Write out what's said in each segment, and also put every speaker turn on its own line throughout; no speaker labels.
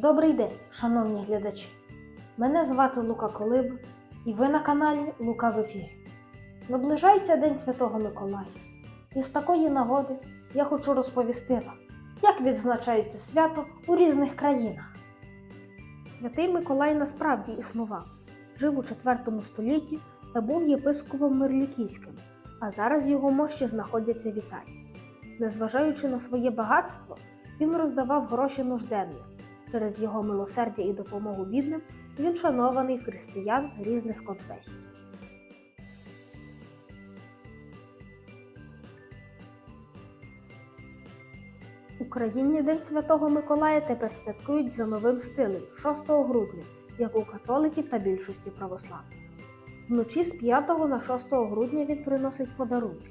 Добрий день, шановні глядачі. Мене звати Лука Колиба, і ви на каналі Лука в ефірі. Наближається День Святого Миколая. І з такої нагоди я хочу розповісти вам, як відзначається свято у різних країнах. Святий Миколай насправді існував, жив у IV столітті та був єпископом Мирлікійським, а зараз його мощі знаходяться в Італії. Незважаючи на своє багатство, він роздавав гроші нужденним. Через його милосердя і допомогу бідним він шанований християн різних конфесій. Україні День Святого Миколая тепер святкують за новим стилем 6 грудня, як у католиків та більшості православних. Вночі з 5 на 6 грудня він приносить подарунки.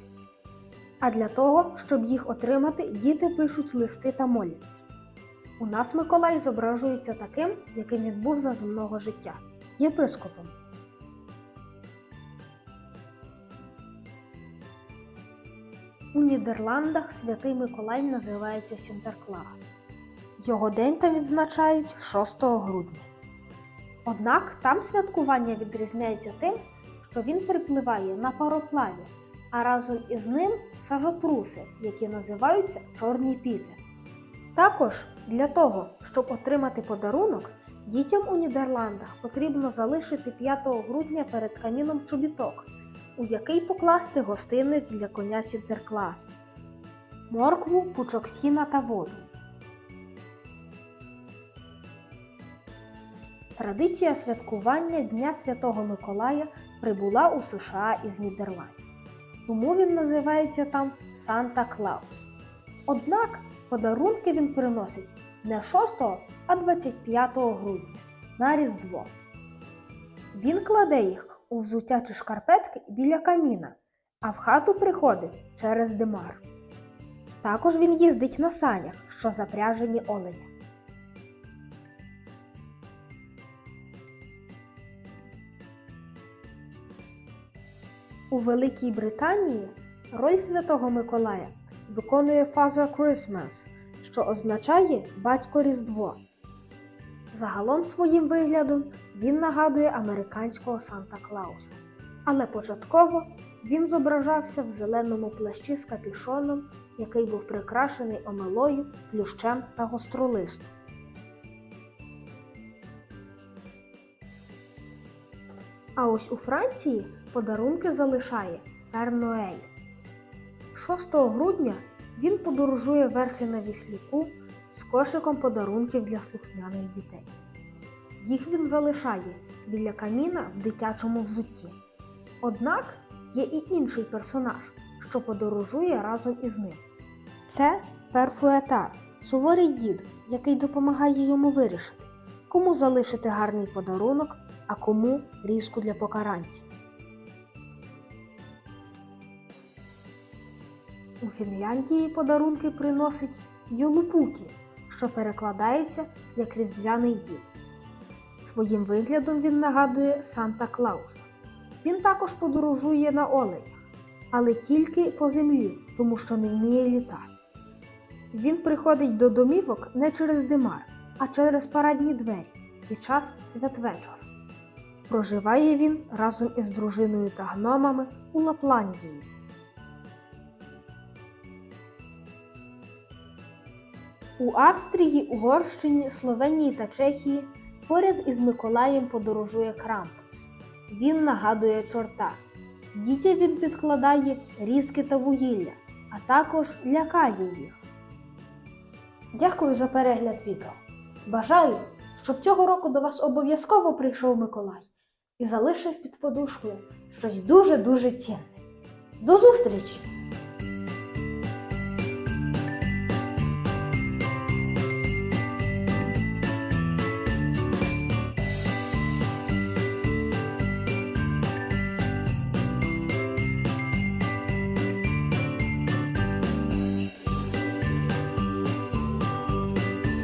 А для того, щоб їх отримати, діти пишуть листи та моляться. У нас Миколай зображується таким, яким він був за земного життя єпископом. У Нідерландах святий Миколай називається Сінтерклаас. Його день там відзначають 6 грудня. Однак там святкування відрізняється тим, що він припливає на пароплаві, а разом із ним сажотруси, які називаються чорні піти. Також для того, щоб отримати подарунок, дітям у Нідерландах потрібно залишити 5 грудня перед каміном чобіток, у який покласти гостинець для коня Сінтеркласа, моркву, пучок сіна та воду. Традиція святкування Дня Святого Миколая прибула у США із Нідерландів. Тому він називається там Санта Клаус. Однак подарунки він приносить не 6, а 25 грудня на Різдво. Він кладе їх у взуття чи шкарпетки біля каміна, а в хату приходить через димар. Також він їздить на санях, що запряжені оленя. У Великій Британії роль Святого Миколая виконує Father Christmas, що означає батько Різдво. Загалом своїм виглядом він нагадує американського Санта Клауса, але початково він зображався в зеленому плащі з капюшоном, який був прикрашений омелою, плющем та гостролистом. А ось у Франції подарунки залишає Пер Ноель. 6 грудня він подорожує верхи на віслюку з кошиком подарунків для слухняних дітей. Їх він залишає біля каміна в дитячому взутті. Однак є і інший персонаж, що подорожує разом із ним. Це Перфуетар, суворий дід, який допомагає йому вирішити, кому залишити гарний подарунок, а кому різку для покарання. У Фінляндії подарунки приносить Йолупукі, що перекладається як різдвяний дід. Своїм виглядом він нагадує Санта Клауса. Він також подорожує на оленях, але тільки по землі, тому що не вміє літати. Він приходить до домівок не через димар, а через парадні двері під час святвечора. Проживає він разом із дружиною та гномами у Лапландії. У Австрії, Угорщині, Словенії та Чехії поряд із Миколаєм подорожує Крампус. Він нагадує чорта. Дітям він підкладає різки та вугілля, а також лякає їх. Дякую за перегляд відео. Бажаю, щоб цього року до вас обов'язково прийшов Миколай і залишив під подушкою щось дуже-дуже цінне. До зустрічі!